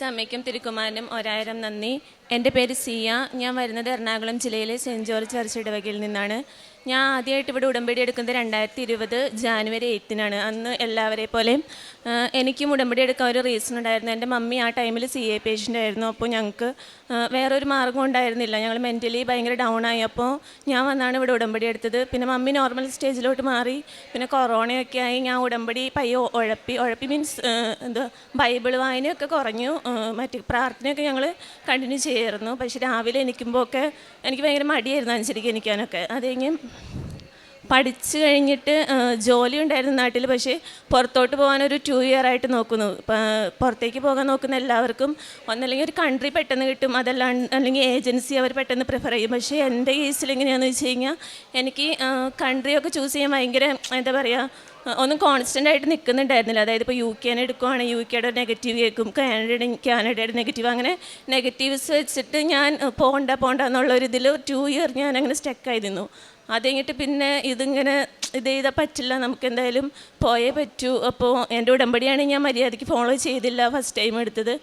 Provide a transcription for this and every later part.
പരിശുദ്ധ അമ്മയ്ക്കും തിരുക്കുമാരനും ഒരായിരം നന്ദി. എന്റെ പേര് സിയ. ഞാൻ വരുന്നത് എറണാകുളം ജില്ലയിലെ സെന്റ് ജോർജ് ചർച്ച് ഇടവകയിൽ നിന്നാണ്. ഞാൻ ആദ്യമായിട്ട് ഇവിടെ ഉടമ്പടി എടുക്കുന്നത് രണ്ടായിരത്തി ഇരുപത് ജാനുവരി എയ്ത്തിനാണ്. അന്ന് എല്ലാവരെ പോലെയും എനിക്കും ഉടമ്പടി എടുക്കാൻ ഒരു റീസൺ ഉണ്ടായിരുന്നു. എന്റെ മമ്മി ആ ടൈമിൽ സി എ പേഷ്യന്റ് ആയിരുന്നു. അപ്പോൾ ഞങ്ങൾക്ക് വേറൊരു മാർഗം ഉണ്ടായിരുന്നില്ല. ഞങ്ങൾ മെന്റലി ഭയങ്കര ഡൗൺ ആയി. അപ്പോൾ ഞാൻ വന്നാണ് ഇവിടെ ഉടമ്പടി എടുത്തത്. പിന്നെ മമ്മി നോർമൽ സ്റ്റേജിലോട്ട് മാറി. പിന്നെ കൊറോണയൊക്കെ ആയി. ഞാൻ ഉടമ്പടി പയ്യെ ഉഴപ്പി ഉഴപ്പി മീൻസ് എന്താ ബൈബിൾ വായനയൊക്കെ കുറഞ്ഞു. മറ്റു പ്രാർത്ഥനയൊക്കെ ഞങ്ങൾ കണ്ടിന്യൂ ചെയ്യായിരുന്നു പക്ഷേ രാവിലെ എനിക്കുമ്പോൾ ഒക്കെ എനിക്ക് ഭയങ്കര മടിയായിരുന്നു അനുസരിച്ച് എനിക്കാനൊക്കെ അത് പഠിച്ചു കഴിഞ്ഞിട്ട് ജോലി ഉണ്ടായിരുന്നു നാട്ടിൽ പക്ഷേ പുറത്തോട്ട് പോകാൻ ഒരു ടു ഇയർ ആയിട്ട് നോക്കുന്നു. പുറത്തേക്ക് പോകാൻ നോക്കുന്ന എല്ലാവർക്കും ഒന്നല്ലെങ്കിൽ ഒരു കൺട്രി പെട്ടെന്ന് കിട്ടും. അതല്ലാണ്ട് അല്ലെങ്കിൽ ഏജൻസി അവർ പെട്ടെന്ന് പ്രിഫർ ചെയ്യും. പക്ഷേ എന്റെ കേസിൽ എങ്ങനെയാണെന്ന് വെച്ച് കഴിഞ്ഞാൽ എനിക്ക് കൺട്രിയൊക്കെ ചൂസ് ചെയ്യാൻ ഭയങ്കര എന്താ പറയുക ഒന്നും കോൺസ്റ്റന്റ് ആയിട്ട് നിൽക്കുന്നുണ്ടായിരുന്നില്ല അതായത് ഇപ്പോൾ യു കെനെ എടുക്കുവാണെങ്കിൽ യു കെയുടെ നെഗറ്റീവ് കേൾക്കും കാനഡയുടെ കാനഡയുടെ നെഗറ്റീവ് അങ്ങനെ നെഗറ്റീവ്സ് വെച്ചിട്ട് ഞാൻ പോകണ്ട പോണ്ട പോണ്ട എന്നുള്ള ഒരു ഇതിൽ ടു ഇയർ ഞാൻ അങ്ങനെ സ്റ്റക്കായി നിന്നു. അത് കഴിഞ്ഞിട്ട് പിന്നെ ഇതിങ്ങനെ ഇത് ചെയ്താൽ പറ്റില്ല നമുക്ക് എന്തായാലും പോയേ പറ്റൂ. അപ്പോൾ എന്റെ ഉടമ്പടിയാണ് ഞാൻ മര്യാദയ്ക്ക് ഫോളോ ചെയ്തില്ല ഫസ്റ്റ് ടൈം എടുത്തത്.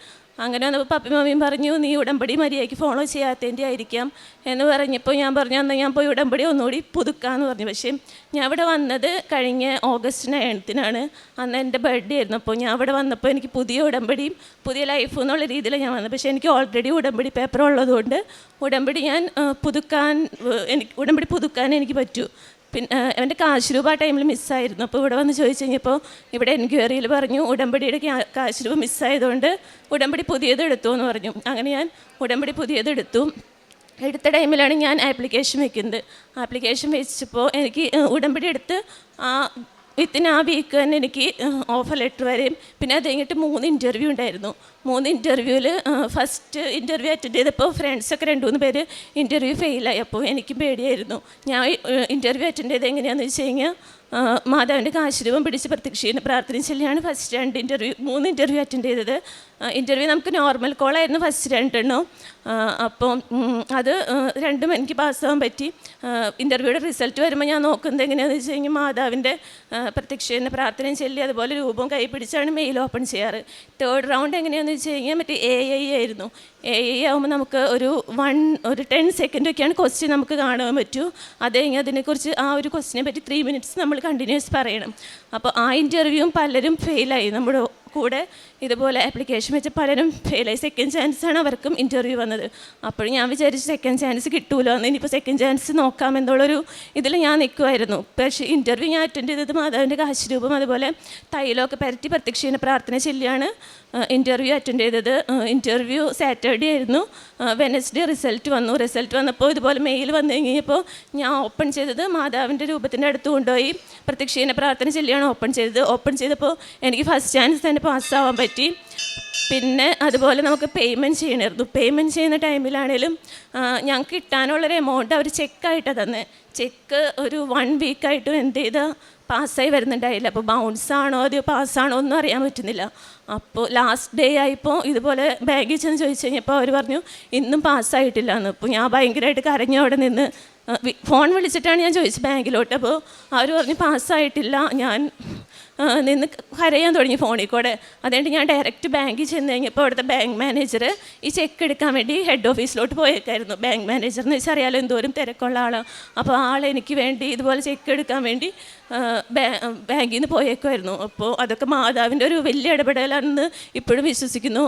അങ്ങനെ വന്നപ്പോൾ പപ്പി മമ്മിയും പറഞ്ഞു നീ ഉടമ്പടി മര്യാദയ്ക്ക് ഫോളോ ചെയ്യാത്തതിന്റെ ആയിരിക്കാം. എന്ന് പറഞ്ഞപ്പോൾ ഞാൻ പറഞ്ഞു എന്നാൽ ഞാൻ പോയി ഉടമ്പടി ഒന്നുകൂടി പുതുക്കാമെന്ന് പറഞ്ഞു. പക്ഷേ ഞാൻ ഇവിടെ വന്നത് കഴിഞ്ഞ ഓഗസ്റ്റ് നയൻത്തിനാണ്. അന്ന് എന്റെ ബർത്ത്ഡേ ആയിരുന്നു. അപ്പോൾ ഞാൻ അവിടെ വന്നപ്പോൾ എനിക്ക് പുതിയ ഉടമ്പടിയും പുതിയ ലൈഫും എന്നുള്ള രീതിയിൽ ഞാൻ വന്നത്. പക്ഷേ എനിക്ക് ഓൾറെഡി ഉടമ്പടി പേപ്പർ ഉള്ളതുകൊണ്ട് ഉടമ്പടി ഞാൻ പുതുക്കാൻ എനിക്ക് ഉടമ്പടി പുതുക്കാൻ എനിക്ക് പറ്റൂ. പിന്നെ എന്റെ കാശ് രൂപ ആ ടൈമിൽ മിസ്സായിരുന്നു അപ്പോൾ ഇവിടെ വന്ന് ചോദിച്ചു കഴിഞ്ഞപ്പോൾ ഇവിടെ എൻക്വയറിയിൽ പറഞ്ഞു ഉടമ്പടിയുടെ കാശ് രൂപ മിസ്സായതുകൊണ്ട് ഉടമ്പടി പുതിയത് എടുത്തു എന്ന് പറഞ്ഞു. അങ്ങനെ ഞാൻ ഉടമ്പടി പുതിയത് എടുത്തു. എടുത്ത ടൈമിലാണ് ഞാൻ ആപ്ലിക്കേഷൻ വെക്കുന്നത്. ആപ്ലിക്കേഷൻ വെച്ചപ്പോൾ എനിക്ക് ഉടമ്പടി എടുത്ത് ആ വിത്തിൻ ആ വീക്ക് തന്നെ എനിക്ക് ഓഫർ ലെറ്റർ വരെയും. പിന്നെ അത് കഴിഞ്ഞിട്ട് മൂന്ന് ഇന്റർവ്യൂ ഉണ്ടായിരുന്നു. മൂന്ന് ഇന്റർവ്യൂവിൽ ഫസ്റ്റ് ഇന്റർവ്യൂ അറ്റൻഡ് ചെയ്തപ്പോൾ ഫ്രണ്ട്സൊക്കെ രണ്ട് മൂന്ന് പേര് ഇന്റർവ്യൂ ഫെയിലായി അപ്പോൾ എനിക്കും പേടിയായിരുന്നു. ഞാൻ ഇന്റർവ്യൂ അറ്റൻഡ് ചെയ്ത് എങ്ങനെയാണെന്ന് വെച്ച് കഴിഞ്ഞാൽ മാതാവിന്റെ കാശുരൂപം പിടിച്ച് പ്രത്യക്ഷീനെ പ്രാർത്ഥന ചൊല്ലിയാണ് ഫസ്റ്റ് രണ്ട് ഇന്റർവ്യൂ മൂന്ന് ഇന്റർവ്യൂ അറ്റൻഡ് ചെയ്തത്. ഇന്റർവ്യൂ നമുക്ക് നോർമൽ കോളായിരുന്നു ഫസ്റ്റ് രണ്ടെണ്ണം. അപ്പോൾ അത് രണ്ടും എനിക്ക് പാസ്സാവാൻ പറ്റി. ഇന്റർവ്യൂയുടെ റിസൾട്ട് വരുമ്പോൾ ഞാൻ നോക്കുന്നത് എങ്ങനെയാണെന്ന് വെച്ച് കഴിഞ്ഞാൽ മാതാവിന്റെ പ്രത്യക്ഷീനെ പ്രാർത്ഥനയും ചൊല്ലി അതുപോലെ രൂപവും കൈ പിടിച്ചാണ് മെയിൽ ഓപ്പൺ ചെയ്യാറ്. തേർഡ് റൗണ്ട് എങ്ങനെയാണെന്ന് വെച്ച് കഴിഞ്ഞാൽ മറ്റേ എ ഐ ആയിരുന്നു. എ ഐ ആകുമ്പോൾ നമുക്ക് ഒരു വൺ ഒരു ടെൻ സെക്കൻഡൊക്കെയാണ് ക്വസ്റ്റ്യൻ നമുക്ക് കാണാൻ പറ്റൂ. അത് കഴിഞ്ഞാൽ അതിനെക്കുറിച്ച് ആ ഒരു ക്വസ്റ്റിനെ പറ്റി ത്രീ മിനിറ്റ്സ് നമ്മൾ കണ്ടിന്യൂസ് പറയണം. അപ്പോൾ ആ ഇന്റർവ്യൂവും പലരും ഫെയിലായി നമ്മുടെ കൂടെ ഇതുപോലെ ആപ്ലിക്കേഷൻ വെച്ച് പലരും ഫെയിലായി സെക്കൻഡ് ചാൻസാണ് അവർക്കും ഇന്റർവ്യൂ വന്നത്. അപ്പോഴും ഞാൻ വിചാരിച്ചു സെക്കൻഡ് ചാൻസ് കിട്ടൂലോ എന്ന്. ഇനിയിപ്പോൾ സെക്കൻഡ് ചാൻസ് നോക്കാം നോക്കാമെന്നുള്ളൊരു ഇതിൽ ഞാൻ നിൽക്കുമായിരുന്നു പക്ഷേ ഇന്റർവ്യൂ ഞാൻ അറ്റൻഡ് ചെയ്തത് മാതാവിന്റെ കാശുരൂപം അതുപോലെ തൈലമൊക്കെ പരറ്റി പ്രത്യക്ഷീന പ്രാർത്ഥന ചൊല്ലിയാണ് ഇന്റർവ്യൂ അറ്റൻഡ് ചെയ്തത്. ഇന്റർവ്യൂ സാറ്റർഡേ ആയിരുന്നു. വെനസ്ഡേ റിസൾട്ട് വന്നു. റിസൾട്ട് വന്നപ്പോൾ ഇതുപോലെ മെയിൽ വന്നു കഴിഞ്ഞപ്പോൾ ഞാൻ ഓപ്പൺ ചെയ്തത് മാതാവിന്റെ രൂപത്തിന്റെ അടുത്ത് കൊണ്ടുപോയി. പ്രത്യക്ഷീന പ്രാർത്ഥന ചൊല്ലിയാണ് ഓപ്പൺ ചെയ്തത്. ഓപ്പൺ ചെയ്തപ്പോൾ എനിക്ക് ഫസ്റ്റ് ചാൻസ് തന്നെ പാസ്സാവാൻ പിന്നെ അതുപോലെ നമുക്ക് പേയ്മെന്റ് ചെയ്യണമായിരുന്നു പേയ്മെന്റ് ചെയ്യുന്ന ടൈമിലാണേലും ഞങ്ങൾക്ക് കിട്ടാനുള്ളൊരു എമൗണ്ട് അവർ ചെക്കായിട്ടാണ് തന്നെ. ചെക്ക് ഒരു വൺ വീക്കായിട്ടും എന്ത് ചെയ്ത് പാസ്സായി വരുന്നുണ്ടായില്ല. അപ്പോൾ ബൗൺസ് ആണോ അതെയോ പാസ്സാണോ ഒന്നും അറിയാൻ പറ്റുന്നില്ല. അപ്പോൾ ലാസ്റ്റ് ഡേ ആയപ്പോൾ ഇതുപോലെ ബാഗേജ് എന്ന് ചോദിച്ചു കഴിഞ്ഞപ്പോൾ അവർ പറഞ്ഞു ഇന്നും പാസ്സായിട്ടില്ല എന്ന് അപ്പോൾ ഞാൻ ഭയങ്കരമായിട്ട് കരഞ്ഞു അവിടെ നിന്ന് ഫോൺ വിളിച്ചിട്ടാണ് ഞാൻ ചോദിച്ചത് ബാങ്കിലോട്ട്. അപ്പോൾ അവർ പറഞ്ഞു പാസ്സായിട്ടില്ല ഞാൻ നിന്ന് കരയാൻ തുടങ്ങി ഫോണിൽ കൂടെ. അതുകൊണ്ട് ഞാൻ ഡയറക്റ്റ് ബാങ്കിൽ ചെന്ന് കഴിഞ്ഞപ്പോൾ അവിടുത്തെ ബാങ്ക് മാനേജർ ഈ ചെക്ക് എടുക്കാൻ വേണ്ടി ഹെഡ് ഓഫീസിലോട്ട് പോയേക്കായിരുന്നു. ബാങ്ക് മാനേജർ എന്ന് വെച്ചാൽ അറിയാലോ എന്തോരം തിരക്കുള്ള ആളാണ് അപ്പോൾ ആൾ എനിക്ക് വേണ്ടി ഇതുപോലെ ചെക്ക് എടുക്കാൻ വേണ്ടി ബാങ്കിൽ നിന്ന് പോയേക്കുമായിരുന്നു അപ്പോൾ അതൊക്കെ മാതാവിന്റെ ഒരു വലിയ ഇടപെടലാണെന്ന് ഇപ്പോഴും വിശ്വസിക്കുന്നു.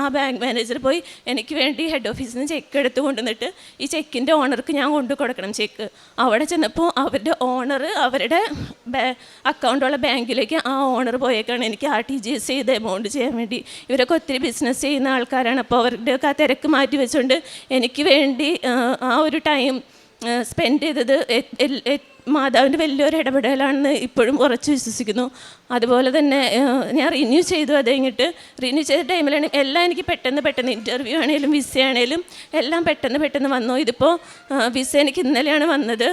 ആ ബാങ്ക് മാനേജർ പോയി എനിക്ക് വേണ്ടി ഹെഡ് ഓഫീസിൽ നിന്ന് ചെക്ക് എടുത്ത് കൊണ്ടുവന്നിട്ട് ഈ ചെക്കിന്റെ ഓണർക്ക് ഞാൻ കൊണ്ടു കൊടുക്കണം ചെക്ക് അവിടെ ചെന്നപ്പോൾ അവരുടെ ഓണർ അവരുടെ അക്കൗണ്ടുള്ള ബാങ്കിലേക്ക് ആ ഓണർ പോയേക്കാണ്. എനിക്ക് ആർ ടി ജി എസ് ചെയ്ത് എമൗണ്ട് ചെയ്യാൻ വേണ്ടി. ഇവരൊക്കെ ഒത്തിരി ബിസിനസ് ചെയ്യുന്ന ആൾക്കാരാണ്. അപ്പോൾ അവരുടെയൊക്കെ ആ തിരക്ക് മാറ്റി വെച്ചുകൊണ്ട് എനിക്ക് വേണ്ടി ആ, ഒരു ടൈം സ്പെൻഡ് ചെയ്തത് മാതാവിന്റെ വലിയൊരു ഇടപെടലാണെന്ന് ഇപ്പോഴും ഉറച്ചു വിശ്വസിക്കുന്നു. അതുപോലെ തന്നെ ഞാൻ റിന്യൂ ചെയ്തു അത് കഴിഞ്ഞിട്ട് റിന്യൂ ചെയ്ത ടൈമിലാണ് എല്ലാം എനിക്ക് പെട്ടെന്ന് പെട്ടെന്ന് ഇന്റർവ്യൂ ആണെങ്കിലും വിസ ആണെങ്കിലും എല്ലാം പെട്ടെന്ന് പെട്ടെന്ന് വന്നു. ഇതിപ്പോൾ വിസ എനിക്ക് ഇന്നലെയാണ് വന്നത്.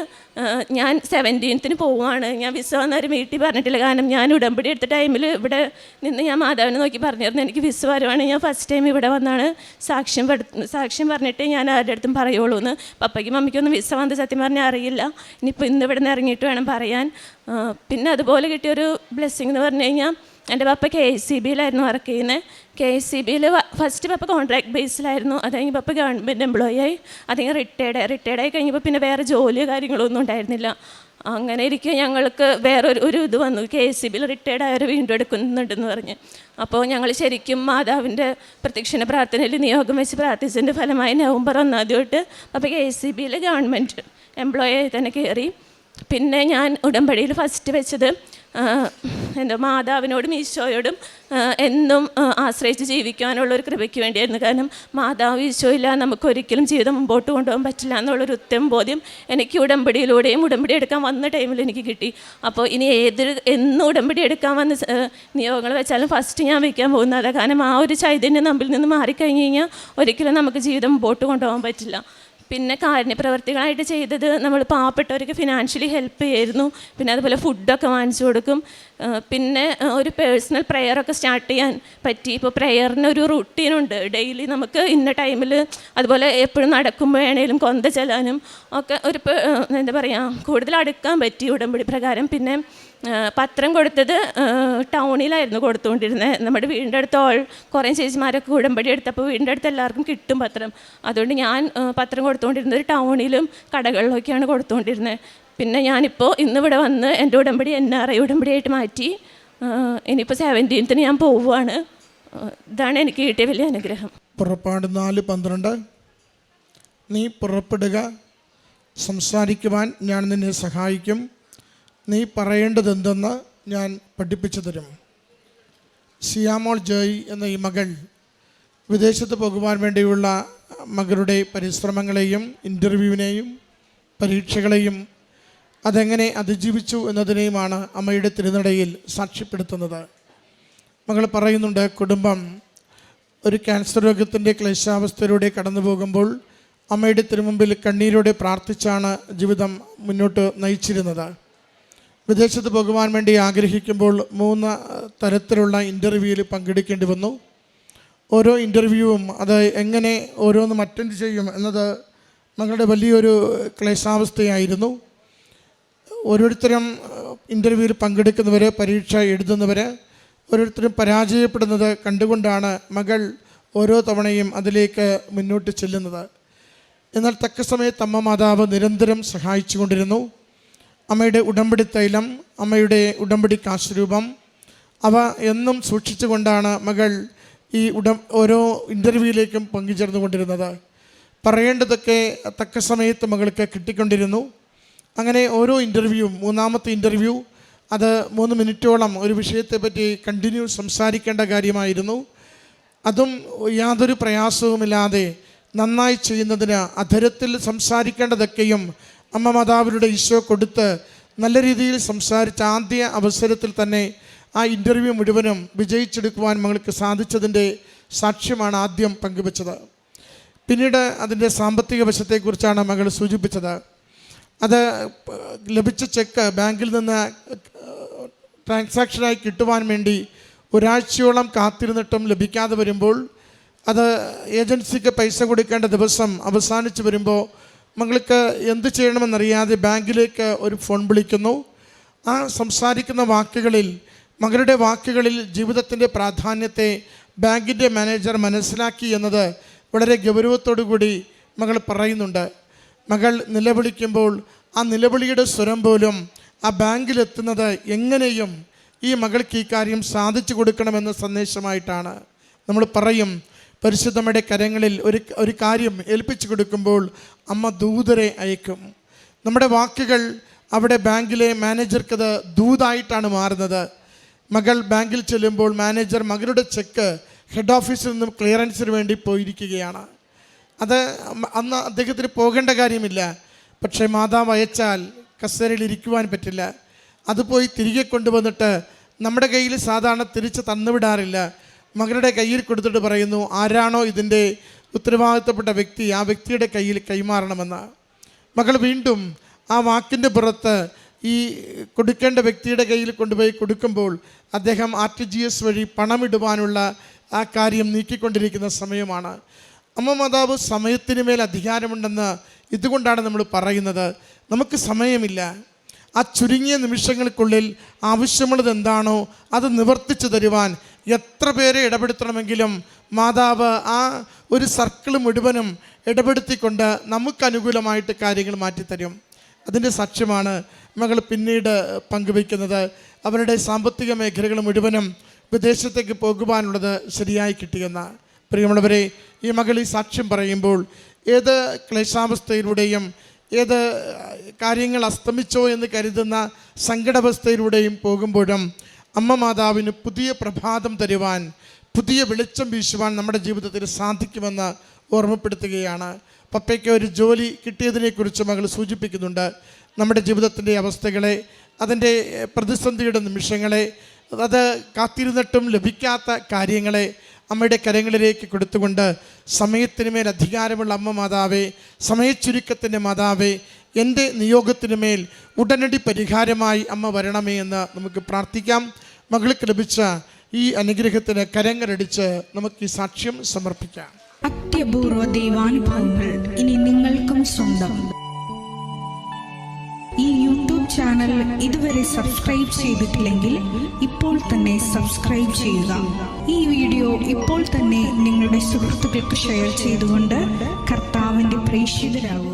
ഞാൻ സെവന്റീൻത്തിന് പോവുകയാണ്. ഞാൻ വിസ വന്നവർ വീട്ടിൽ പറഞ്ഞിട്ടില്ല. കാരണം ഞാൻ ഉടമ്പടി എടുത്ത ടൈമിൽ ഇവിടെ നിന്ന് ഞാൻ മാതാവിനെ നോക്കി പറഞ്ഞിരുന്നു. എനിക്ക് വിസ വരുവാണ്. ഞാൻ ഫസ്റ്റ് ടൈം ഇവിടെ വന്നാണ്. സാക്ഷ്യം സാക്ഷ്യം പറഞ്ഞിട്ട് ഞാൻ ആരുടെ അടുത്തും പറയുള്ളൂ എന്ന് പപ്പയ്ക്കും മമ്മിക്കൊന്നും വിസ വന്നത് സത്യം പറഞ്ഞാൽ അറിയില്ല. ഇനിയിപ്പോൾ ഇന്ന് ഇവിടെ നിന്ന് ഇറങ്ങിയിട്ട് വേണം പറയാൻ. പിന്നെ അതുപോലെ കിട്ടിയൊരു ബ്ലെസ്സിങ് എന്ന് പറഞ്ഞു കഴിഞ്ഞാൽ എന്റെ പപ്പ കെ എസ് സി ബിയിലായിരുന്നു വർക്ക് ചെയ്യുന്നത് കെ എസ് സി ബിയിൽ ഫസ്റ്റ് പപ്പ കോൺട്രാക്ട് ബേസിലായിരുന്നു അത് കഴിഞ്ഞ് പപ്പ ഗവൺമെന്റ് എംപ്ലോയി ആയി. അത് കഴിഞ്ഞ് റിട്ടയർഡ് റിട്ടയർഡ് ആയി കഴിഞ്ഞപ്പോൾ പിന്നെ വേറെ ജോലിയോ കാര്യങ്ങളോ ഒന്നും ഉണ്ടായിരുന്നില്ല. അങ്ങനെ ഇരിക്കെ ഞങ്ങൾക്ക് വേറൊരു ഒരു ഇത് വന്നു. കെ എസ് സി ബിയിൽ റിട്ടയർഡ് ആയവർ വീണ്ടും എടുക്കുന്നുണ്ടെന്ന് പറഞ്ഞ്. അപ്പോൾ ഞങ്ങൾ ശരിക്കും മാതാവിന്റെ പ്രത്യക്ഷണ പ്രാർത്ഥനയിൽ നിയോഗം വെച്ച് പ്രാർത്ഥിച്ചതിന്റെ ഫലമായി നവംബർ ഒന്നാം തീയതി തൊട്ട് അപ്പോൾ കെ എസ് സി ബിയിൽ ഗവൺമെന്റ് എംപ്ലോയി ആയി തന്നെ കയറി. പിന്നെ ഞാൻ ഉടമ്പടിയിൽ ഫസ്റ്റ് വെച്ചത് എന്റെ മാതാവിനോടും ഈശോയോടും എന്നും ആശ്രയിച്ച് ജീവിക്കാനുള്ള ഒരു കൃപയ്ക്ക് വേണ്ടിയായിരുന്നു. കാരണം മാതാവ് ഈശോ ഇല്ല നമുക്കൊരിക്കലും ജീവിതം മുമ്പോട്ട് കൊണ്ടുപോകാൻ പറ്റില്ല എന്നുള്ളൊരു ഉത്തമ ബോധ്യം എനിക്ക് ഉടമ്പടിയിലൂടെയും ഉടമ്പടി എടുക്കാൻ വന്ന ടൈമിൽ എനിക്ക് കിട്ടി. അപ്പോൾ ഇനി ഏത് എന്ന് ഉടമ്പടി എടുക്കാൻ വന്ന നിയോഗങ്ങൾ വെച്ചാലും ഫസ്റ്റ് ഞാൻ വയ്ക്കാൻ പോകുന്നതാണ്. കാരണം ആ ഒരു ചൈതന്യം നമ്മിൽ നിന്ന് മാറിക്കഴിഞ്ഞ് കഴിഞ്ഞാൽ ഒരിക്കലും നമുക്ക് ജീവിതം മുമ്പോട്ട് കൊണ്ടുപോകാൻ പറ്റില്ല. പിന്നെ കാരുണ്യപ്രവർത്തികളായിട്ട് ചെയ്തത് നമ്മൾ പാവപ്പെട്ടവർക്ക് ഫിനാൻഷ്യലി ഹെൽപ്പ് ചെയ്യായിരുന്നു. പിന്നെ അതുപോലെ ഫുഡൊക്കെ വാങ്ങിച്ചു കൊടുക്കും. പിന്നെ ഒരു പേഴ്സണൽ പ്രെയറൊക്കെ സ്റ്റാർട്ട് ചെയ്യാൻ പറ്റി. ഇപ്പോൾ പ്രെയറിന് ഒരു റുട്ടീനുണ്ട് ഡെയിലി നമുക്ക് ഇന്ന ടൈമിൽ അതുപോലെ എപ്പോഴും നടക്കുമ്പോൾ വേണേലും കൊന്ത ചെല്ലാനും ഒക്കെ ഒരു എന്താ പറയുക കൂടുതൽ അടുക്കാൻ പറ്റി ഉടമ്പടി പ്രകാരം. പിന്നെ പത്രം കൊടുത്തത് ടൗണിലായിരുന്നു കൊടുത്തുകൊണ്ടിരുന്നത് നമ്മുടെ വീടിന്റെ അടുത്ത് ഓൾ കുറേ ചേച്ചിമാരൊക്കെ ഉടമ്പടി എടുത്തപ്പോൾ വീടിന്റെ അടുത്ത് എല്ലാവർക്കും കിട്ടും പത്രം. അതുകൊണ്ട് ഞാൻ പത്രം കൊടുത്തുകൊണ്ടിരുന്നത് ടൗണിലും കടകളിലൊക്കെയാണ് കൊടുത്തുകൊണ്ടിരുന്നത് പിന്നെ ഞാനിപ്പോൾ ഇന്നിവിടെ വന്ന് എന്റെ ഉടമ്പടി എൻ ആർ ഐ ഉടമ്പടിയായിട്ട് മാറ്റി ഇനിയിപ്പോൾ സെവന്റീൻത്തിന് ഞാൻ പോവുകയാണ് ഇതാണ് എനിക്ക് കിട്ടിയ വലിയ അനുഗ്രഹം. പുറപ്പാട് നാല് പന്ത്രണ്ട്. നീ പുറപ്പെടുക. സംസാരിക്കുവാൻ ഞാൻ നിന്നെ സഹായിക്കും. നീ പറയേണ്ടതെന്തെന്ന് ഞാൻ പഠിപ്പിച്ചു തരും. സിയാമോൾ ജോയ് എന്ന ഈ മകൾ വിദേശത്ത് പോകുവാൻ വേണ്ടിയുള്ള മകളുടെ പരിശ്രമങ്ങളെയും ഇന്റർവ്യൂവിനെയും പരീക്ഷകളെയും അതെങ്ങനെ അതിജീവിച്ചു എന്നതിനെയുമാണ് അമ്മയുടെ തിരുനടയിൽ സാക്ഷ്യപ്പെടുത്തുന്നത്. മകൾ പറയുന്നുണ്ട് കുടുംബം ഒരു ക്യാൻസർ രോഗത്തിന്റെ ക്ലേശാവസ്ഥയിലൂടെ കടന്നു പോകുമ്പോൾ അമ്മയുടെ തിരുമുമ്പിൽ കണ്ണീരോടെ പ്രാർത്ഥിച്ചാണ് ജീവിതം മുന്നോട്ട് നയിച്ചിരുന്നത്. വിദേശത്ത് പോകുവാൻ വേണ്ടി ആഗ്രഹിക്കുമ്പോൾ മൂന്ന് തരത്തിലുള്ള ഇന്റർവ്യൂവിൽ പങ്കെടുക്കേണ്ടി വന്നു. ഓരോ ഇന്റർവ്യൂവും അത് എങ്ങനെ ഓരോന്നും അറ്റൻഡ് ചെയ്യും എന്നത് ഞങ്ങളുടെ വലിയൊരു ക്ലേശാവസ്ഥയായിരുന്നു. ഓരോരുത്തരും ഇന്റർവ്യൂവിൽ പങ്കെടുക്കുന്നവർ പരീക്ഷ എഴുതുന്നവർ ഓരോരുത്തരും പരാജയപ്പെടുന്നത് കണ്ടുകൊണ്ടാണ് മകൾ ഓരോ തവണയും അതിലേക്ക് മുന്നോട്ട് ചെല്ലുന്നത്. എന്നാൽ തക്ക സമയത്ത് അമ്മ മാതാവ് നിരന്തരം സഹായിച്ചു കൊണ്ടിരുന്നു അമ്മയുടെ ഉടമ്പടി തൈലം അമ്മയുടെ ഉടമ്പടി കാശുരൂപം. അവ എന്നും സൂക്ഷിച്ചുകൊണ്ടാണ് മകൾ ഈ ഉട ഓരോ ഇന്റർവ്യൂവിലേക്കും പങ്കുചേർന്നുകൊണ്ടിരുന്നത്. പറയേണ്ടതൊക്കെ തക്ക സമയത്ത് മകൾക്ക് കിട്ടിക്കൊണ്ടിരുന്നു. അങ്ങനെ ഓരോ ഇന്റർവ്യൂവും മൂന്നാമത്തെ ഇന്റർവ്യൂ അത് മൂന്ന് മിനിറ്റോളം ഒരു വിഷയത്തെപ്പറ്റി കണ്ടിന്യൂ സംസാരിക്കേണ്ട കാര്യമായിരുന്നു. അതും യാതൊരു പ്രയാസവുമില്ലാതെ നന്നായി ചെയ്യുന്നതിന് അധരത്തിൽ സംസാരിക്കേണ്ടതൊക്കെയും അമ്മ മാതാവിലൂടെ ഈശോ കൊടുത്ത് നല്ല രീതിയിൽ സംസാരിച്ച ആദ്യ അവസരത്തിൽ തന്നെ ആ ഇന്റർവ്യൂ മുഴുവനും വിജയിച്ചെടുക്കുവാൻ മകൾക്ക് സാധിച്ചതിന്റെ സാക്ഷ്യമാണ് ആദ്യം പങ്കുവച്ചത്. പിന്നീട് അതിന്റെ സാമ്പത്തിക വശത്തെക്കുറിച്ചാണ് മകൾ സൂചിപ്പിച്ചത്. അത് ലഭിച്ച ചെക്ക് ബാങ്കിൽ നിന്ന് ട്രാൻസാക്ഷനായി കിട്ടുവാൻ വേണ്ടി ഒരാഴ്ചയോളം കാത്തിരുന്നിട്ടും ലഭിക്കാതെ വരുമ്പോൾ അത് ഏജൻസിക്ക് പൈസ കൊടുക്കേണ്ട ദിവസം അവസാനിച്ച് വരുമ്പോൾ മകൾക്ക് എന്ത് ചെയ്യണമെന്നറിയാതെ ബാങ്കിലേക്ക് ഒരു ഫോൺ വിളിക്കുന്നു. ആ സംസാരിക്കുന്ന വാക്കുകളിൽ മകളുടെ വാക്കുകളിൽ ജീവിതത്തിന്റെ പ്രാധാന്യത്തെ ബാങ്കിന്റെ മാനേജർ മനസ്സിലാക്കി എന്നത് വളരെ കൂടി മകൾ പറയുന്നുണ്ട്. മകൾ നിലവിളിക്കുമ്പോൾ ആ നിലവിളിയുടെ സ്വരം പോലും ആ ബാങ്കിലെത്തുന്നത് എങ്ങനെയും ഈ മകൾക്ക് ഈ കാര്യം സാധിച്ചു കൊടുക്കണമെന്ന സന്ദേശമായിട്ടാണ്. നമ്മൾ പറയും പരിശുദ്ധമ്മയുടെ കരങ്ങളിൽ ഒരു ഒരു കാര്യം ഏൽപ്പിച്ചു കൊടുക്കുമ്പോൾ അമ്മ ദൂതരെ അയക്കും. നമ്മുടെ വാക്കുകൾ അവിടെ ബാങ്കിലെ മാനേജർക്കത് ദൂതായിട്ടാണ് മാറുന്നത്. മകൾ ബാങ്കിൽ ചെല്ലുമ്പോൾ മാനേജർ മകളുടെ ചെക്ക് ഹെഡ് ഓഫീസിൽ നിന്നും ക്ലിയറൻസിന് വേണ്ടി പോയിരിക്കുകയാണ്. അത് അന്ന് അദ്ദേഹത്തിന് പോകേണ്ട കാര്യമില്ല. പക്ഷേ മാതാവ് അയച്ചാൽ കസേരയിൽ ഇരിക്കുവാൻ പറ്റില്ല. അത് പോയി തിരികെ കൊണ്ടുവന്നിട്ട് നമ്മുടെ കയ്യിൽ സാധാരണ തിരിച്ച് തന്നുവിടാറില്ല. മകളുടെ കയ്യിൽ കൊടുത്തിട്ട് പറയുന്നു ആരാണോ ഇതിന്റെ ഉത്തരവാദിത്തപ്പെട്ട വ്യക്തി ആ വ്യക്തിയുടെ കയ്യിൽ കൈമാറണമെന്ന്. മകൾ വീണ്ടും ആ വാക്കിന്റെ പുറത്ത് ഈ കൊടുക്കേണ്ട വ്യക്തിയുടെ കയ്യിൽ കൊണ്ടുപോയി കൊടുക്കുമ്പോൾ അദ്ദേഹം ആർ ടി ജി എസ് വഴി പണമിടുവാനുള്ള ആ കാര്യം നീക്കിക്കൊണ്ടിരിക്കുന്ന സമയമാണ്. അമ്മ മാതാവ് സമയത്തിന് മേൽ അധികാരമുണ്ടെന്ന് ഇതുകൊണ്ടാണ് നമ്മൾ പറയുന്നത്. നമുക്ക് സമയമില്ല. ആ ചുരുങ്ങിയ നിമിഷങ്ങൾക്കുള്ളിൽ ആവശ്യമുള്ളത് എന്താണോ അത് നിവർത്തിച്ചു തരുവാൻ എത്ര പേരെ ഇടപെടുത്തണമെങ്കിലും മാതാവ് ആ ഒരു സർക്കിൾ മുഴുവനും ഇടപെടുത്തിക്കൊണ്ട് നമുക്ക് അനുകൂലമായിട്ട് കാര്യങ്ങൾ മാറ്റിത്തരും. അതിന്റെ സാക്ഷ്യമാണ് മകൾ പിന്നീട് പങ്കുവയ്ക്കുന്നത്. അവരുടെ സാമ്പത്തിക മേഖലകൾ മുഴുവനും വിദേശത്തേക്ക് പോകുവാനുള്ളത് ശരിയായി കിട്ടിയെന്ന. പ്രിയമുള്ളവരെ ഈ മകൾ ഈ സാക്ഷ്യം പറയുമ്പോൾ ഏത് ക്ലേശാവസ്ഥയിലൂടെയും ഏത് കാര്യങ്ങൾ അസ്തമിച്ചോ എന്ന് കരുതുന്ന സങ്കടാവസ്ഥയിലൂടെയും പോകുമ്പോഴും അമ്മ മാതാവിന് പുതിയ പ്രഭാതം തരുവാൻ പുതിയ വെളിച്ചം വീശുവാൻ നമ്മുടെ ജീവിതത്തിൽ സാധിക്കുമെന്ന് ഓർമ്മപ്പെടുത്തുകയാണ്. പപ്പയ്ക്ക് ഒരു ജോലി കിട്ടിയതിനെക്കുറിച്ച് മകൾ സൂചിപ്പിക്കുന്നുണ്ട്. നമ്മുടെ ജീവിതത്തിന്റെ അവസ്ഥകളെ അതിന്റെ പ്രതിസന്ധിയുടെ നിമിഷങ്ങളെ അത് കാത്തിരുന്നിട്ടും ലഭിക്കാത്ത കാര്യങ്ങളെ അമ്മയുടെ കരങ്ങളിലേക്ക് കൊടുത്തുകൊണ്ട് സമയത്തിന് മേൽ അധികാരമുള്ള അമ്മ മാതാവേ സമയച്ചുരുക്കത്തിന്റെ മാതാവേ എന്റെ നിയോഗത്തിന് മേൽ ഉടനടി പരിഹാരമായി അമ്മ വരണമേ എന്ന് നമുക്ക് പ്രാർത്ഥിക്കാം. മകൾക്ക് ലഭിച്ച ഈ അനുഗ്രഹത്തിന് കരങ്ങരടിച്ച് നമുക്ക് ഈ സാക്ഷ്യം സമർപ്പിക്കാം. അത്യപൂർവ ദൈവാനുഭവങ്ങൾ ഇനി നിങ്ങൾക്കും സ്വന്തം. ഈ യൂട്യൂബ് ചാനൽ ഇതുവരെ സബ്സ്ക്രൈബ് ചെയ്തിട്ടില്ലെങ്കിൽ ഇപ്പോൾ തന്നെ സബ്സ്ക്രൈബ് ചെയ്യുക. ഈ വീഡിയോ ഇപ്പോൾ തന്നെ നിങ്ങളുടെ സുഹൃത്തുക്കൾക്ക് ഷെയർ ചെയ്തുകൊണ്ട് കർത്താവിന്റെ പ്രേക്ഷിതരാകുക.